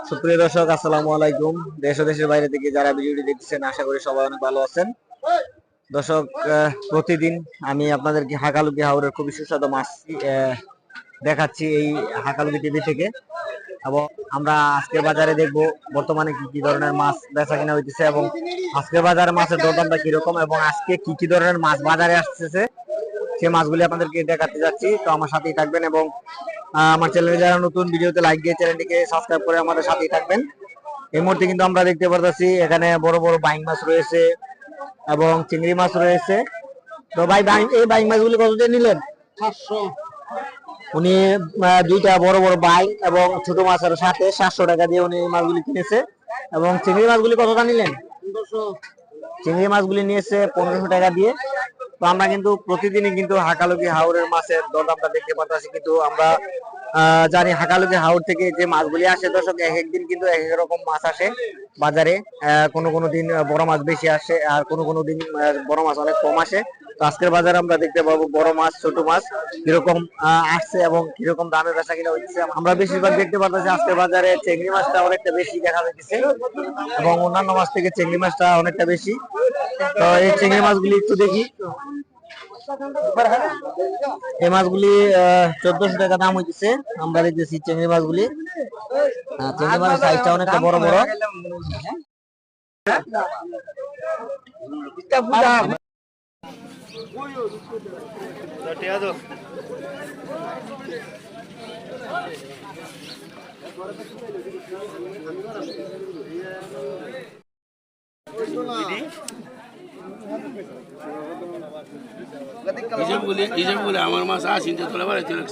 সুপ্রিয় দর্শক, আসসালামু আলাইকুম। দেশ দেশের বাইরে থেকে যারা ভিডিওটি দেখছেন আশা করি সবাই অনেক ভালো আছেন। দর্শক প্রতিদিন আমি আপনাদেরকে হাকালুকি হাওড়ের খুবই সুস্বাদু মাছ দেখাচ্ছি এই হাকালুকি টিভি থেকে। এবং আমরা আজকের বাজারে দেখব বর্তমানে কি কি ধরনের মাছ বেচা কিনা হইতেছে এবং আজকের বাজারে মাছের দরদামটা কীরকম এবং আজকে কি কি ধরনের মাছ বাজারে আসতেছে। সেই মাছগুলি আপনাদেরকে দেখাতে যাচ্ছি। তো আমার সাথেই থাকবেন এবং আমার চ্যানেলে যারা নতুন ভিডিওতে লাইক দিয়ে চ্যানেলটিকে সাবস্ক্রাইব করে আমাদের সাথেই থাকবেন। এই মুহূর্তে কিন্তু আমরা দেখতে পারতেছি এখানে বড় বড় বাইং মাছ রয়েছে এবং চিংড়ি মাছ রয়েছে। তো ভাই বাইং- এই বাইং মাছগুলি কত দিয়ে নিলেন? উনি দুইটা বড় বড় বাইং এবং ছোট মাছের সাথে সাতশো টাকা দিয়ে উনি এই মাছগুলি কিনেছে। এবং চিংড়ি মাছগুলি কতটা নিলেন? চিংড়ি মাছগুলি নিয়েছে পনেরোশো টাকা দিয়ে। তো আমরা কিন্তু প্রতিদিনই কিন্তু হাকালুকি হাওড়ের মাছের দরদামটা দেখতে পাচ্ছি কিন্তু আমরা জানি হাকালুকি হাওড় থেকে যে মাছগুলি আসে, দর্শক, এক একদিন কিন্তু এক এক রকম মাছ আসে বাজারে। কোনো কোনো দিন বড় মাছ বেশি আসে আর কোনো কোনো দিন বড় মাছ অনেক কম আসে। তো আজকের বাজারে আমরা দেখতে পাবো বড় মাছ, ছোট মাছ, কীরকম আসছে এবং কীরকম দামে বেচা কিনা হচ্ছে। আমরা বেশিরভাগ দেখতে পাচ্ছি আজকের বাজারে চিংড়ি মাছটা অনেকটা বেশি দেখা যাচ্ছে এবং অন্যান্য মাছ থেকে চিংড়ি মাছটা অনেকটা বেশি। তো এই চিংড়ি মাছগুলি একটু দেখি। এই মাছগুলি চোদ্দশো টাকা দাম হইতেছে। আমরা দেখতেছি চিংড়ি মাছগুলি। চিংড়ি মাছের সাইজটা অনেকটা বড় বড়। হিসেব বলি হিসেব বলি আমার মাছ আসি যে তোলা বাড়ি চলে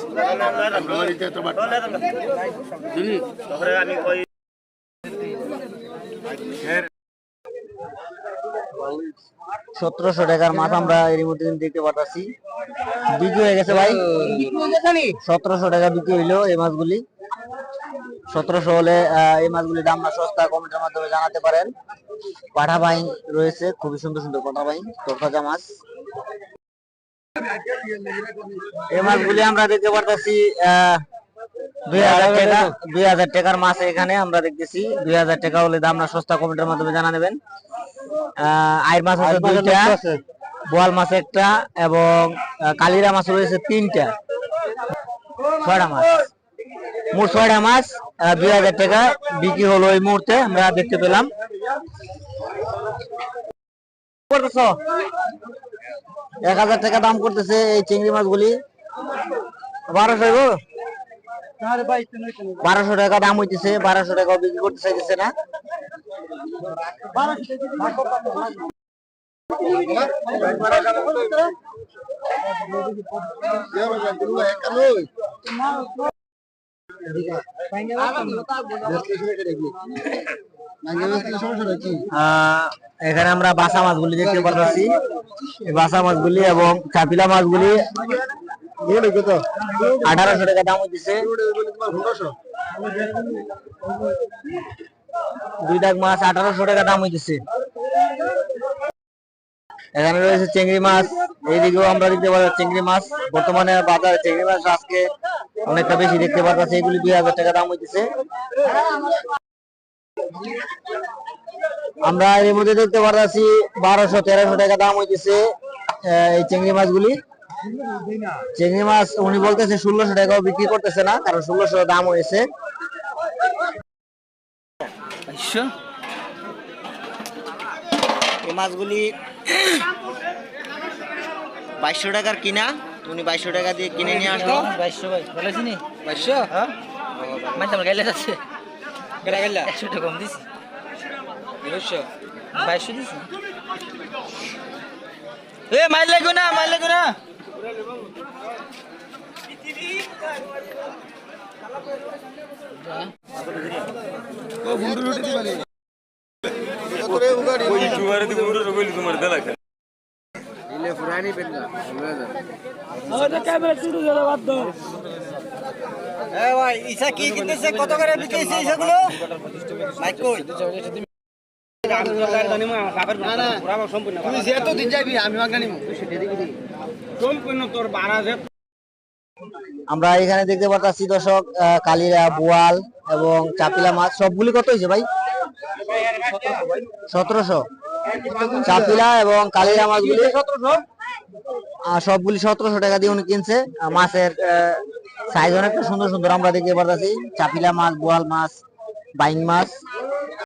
সতেরোশো টাকার মাছ আমরা এর মধ্যে দেখতে পাচ্ছি বিক্রি হয়ে গেছে ভাই। সতেরোশো টাকা বিক্রি হইল এই মাছগুলি। সতেরোশো হলে এই মাছগুলি দাম না সস্তা কমেন্টের মাধ্যমে জানাতে পারেন। পাঠা বাইন রয়েছে খুবই সুন্দর সুন্দর পাঠা বাইন তরতাজা মাছ। এই মাছগুলি আমরা দেখতে পারতেছি দুই হাজার টাকার মাছ এখানে আমরা দেখতেছি। দুই হাজার টাকা হলে দাম না সস্তা কমেন্টের মাধ্যমে জানা নেবেন আহ, আইর মাছ আছে দুইটা বোয়াল মাছ একটা এবং কালিরা মাছ রয়েছে তিনটা। ছয়টা মাছ। মোট ছয়টা মাছ দুই হাজার টাকা বিক্রি হলো এই মুহূর্তে, আমরা দেখতে পেলাম। এক হাজার টাকা দাম করতেছে এই চিংড়ি মাছগুলি। বারোশো গো? বারোশো টাকা দাম হইতেছে, বারোশো টাকা বিক্রি করতে চাইতেছে না? এখানে আমরা বাসা মাছগুলি দেখতে পাচ্ছি বাসা মাছগুলি এবং চাপিলা মাছগুলি আঠারোশো টাকা দাম হইতেছে। দুই দাগ মাছ আঠারোশো টাকা দাম হইতেছে। এখানে রয়েছে চিংড়ি মাছ। এইদিকেও আমরা দেখতে পাচ্ছি চিংড়ি মাছ। বর্তমানে বাজারে চিংড়ি মাছ আজকে অনেকটা বেশি দেখতে পাচ্ছি এগুলি দুই হাজার টাকা দাম হইতেছে। আমরা এর মধ্যে দেখতে পাচ্ছি বারোশো, তেরোশো টাকা দাম হইতেছে এই চিংড়ি মাছগুলি। চিংড়ি মাছ উনি বলতেছে ষোলোশো টাকাও বিক্রি করতেছে না, কারণ ষোলোশো দাম হয়েছে। এই মাছগুলি বাইশশো টাকার কিনা? উনি বাইশশো টাকা দিয়ে কিনে নিয়ে আসলো বাইশশো ভাই ভালো আছিনি বাইশশো? হ্যাঁ। মানে আমার গাইলে যাচ্ছে। একশো টাকা কম দিছি। বাইশশো বাইশশো দিছি। এ মাইল লাগো না মাইল লাগো না। ইসা কি কিনতেছে? কত করে বিক্রিছে ইসাগুলো? মাইক যেহেতু দিন যাবি আমি সম্পূর্ণ তোর বারা আমরা এখানে দেখতে পাচ্ছি দর্শক কালিরা বোয়াল এবং চাপিলা মাছ। সবগুলি কত হয়েছে ভাই? সতেরোশো। চাপিলা এবং কালিরা মাছগুলি। সবগুলি সতেরোশো টাকা দিয়ে উনি কিনছে। মাছের সাইজ অনেকটা সুন্দর সুন্দর। আমরা দেখতে পারতেছি চাপিলা মাছ, বোয়াল মাছ বাইং মাছ।